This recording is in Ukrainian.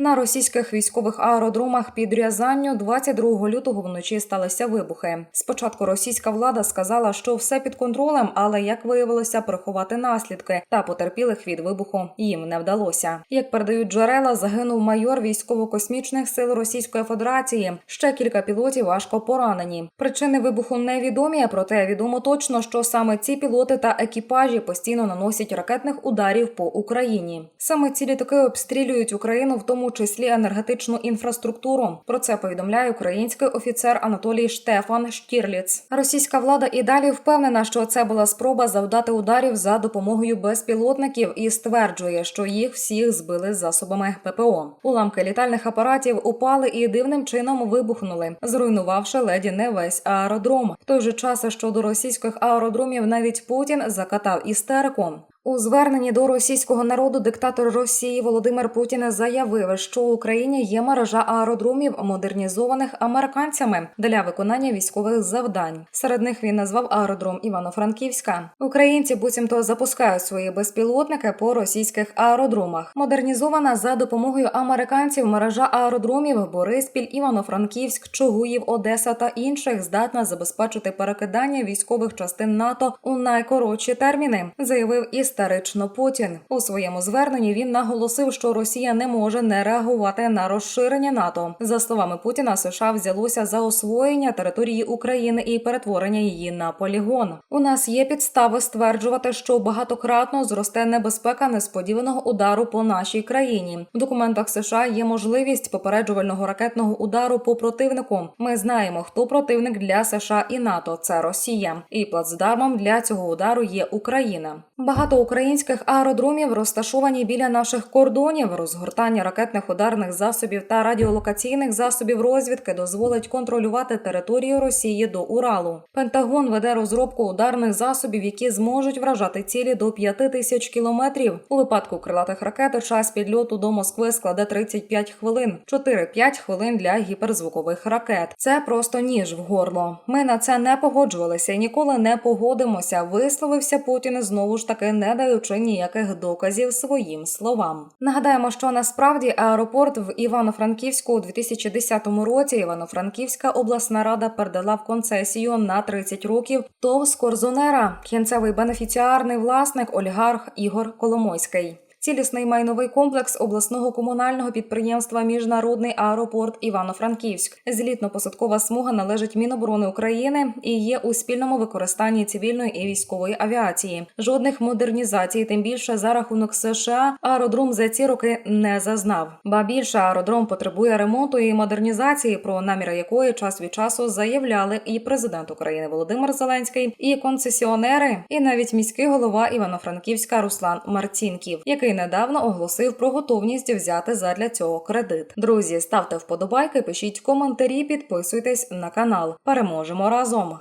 На російських військових аеродромах під Рязанню 22 лютого вночі сталися вибухи. Спочатку російська влада сказала, що все під контролем, але як виявилося, приховати наслідки та потерпілих від вибуху їм не вдалося. Як передають джерела, загинув майор військово-космічних сил Російської Федерації. Ще кілька пілотів важко поранені. Причини вибуху невідомі, проте відомо точно, що саме ці пілоти та екіпажі постійно наносять ракетних ударів по Україні. Саме ці літаки обстрілюють Україну, в тому числі енергетичну інфраструктуру. Про це повідомляє український офіцер Анатолій Штефан Штірліц. Російська влада і далі впевнена, що це була спроба завдати ударів за допомогою безпілотників і стверджує, що їх всіх збили засобами ППО. Уламки літальних апаратів упали і дивним чином вибухнули, зруйнувавши леді не весь аеродром. В той же час щодо російських аеродромів навіть Путін закатав істерику. У зверненні до російського народу диктатор Росії Володимир Путін заявив, що в Україні є мережа аеродромів, модернізованих американцями для виконання військових завдань. Серед них він назвав аеродром Івано-Франківська. Українці буцімто запускають свої безпілотники по російських аеродромах. Модернізована за допомогою американців мережа аеродромів Бориспіль, Івано-Франківськ, Чугуїв, Одеса та інших здатна забезпечити перекидання військових частин НАТО у найкоротші терміни, заявив історично Путін. У своєму зверненні він наголосив, що Росія не може не реагувати на розширення НАТО. За словами Путіна, США взялося за освоєння території України і перетворення її на полігон. У нас є підстави стверджувати, що багатократно зросте небезпека несподіваного удару по нашій країні. В документах США є можливість попереджувального ракетного удару по противнику. Ми знаємо, хто противник для США і НАТО це Росія, і плацдармом для цього удару є Україна. Багато українських аеродромів розташовані біля наших кордонів. Розгортання ракетних ударних засобів та радіолокаційних засобів розвідки дозволить контролювати територію Росії до Уралу. Пентагон веде розробку ударних засобів, які зможуть вражати цілі до 5 тисяч кілометрів. У випадку крилатих ракет час підльоту до Москви складе 35 хвилин, 4-5 хвилин для гіперзвукових ракет. Це просто ніж в горло. Ми на це не погоджувалися і ніколи не погодимося. Висловився Путін знову ж таки не даючи ніяких доказів своїм словам. Нагадаємо, що насправді аеропорт в Івано-Франківську у 2010 році Івано-Франківська обласна рада передала в концесію на 30 років ТОВ «Скорзонера», кінцевий бенефіціарний власник олігарх Ігор Коломойський. Цілісний майновий комплекс обласного комунального підприємства Міжнародний аеропорт Івано-Франківськ. Злітно-посадкова смуга належить Міноборони України і є у спільному використанні цивільної і військової авіації. Жодних модернізацій, тим більше за рахунок США, аеродром за ці роки не зазнав. Ба більше аеродром потребує ремонту і модернізації, про наміри якої час від часу заявляли і президент України Володимир Зеленський, і концесіонери, і навіть міський голова Івано-Франківська Руслан Марцінків, який недавно оголосив про готовність взяти задля цього кредит. Друзі, ставте вподобайки, пишіть коментарі, підписуйтесь на канал. Переможемо разом.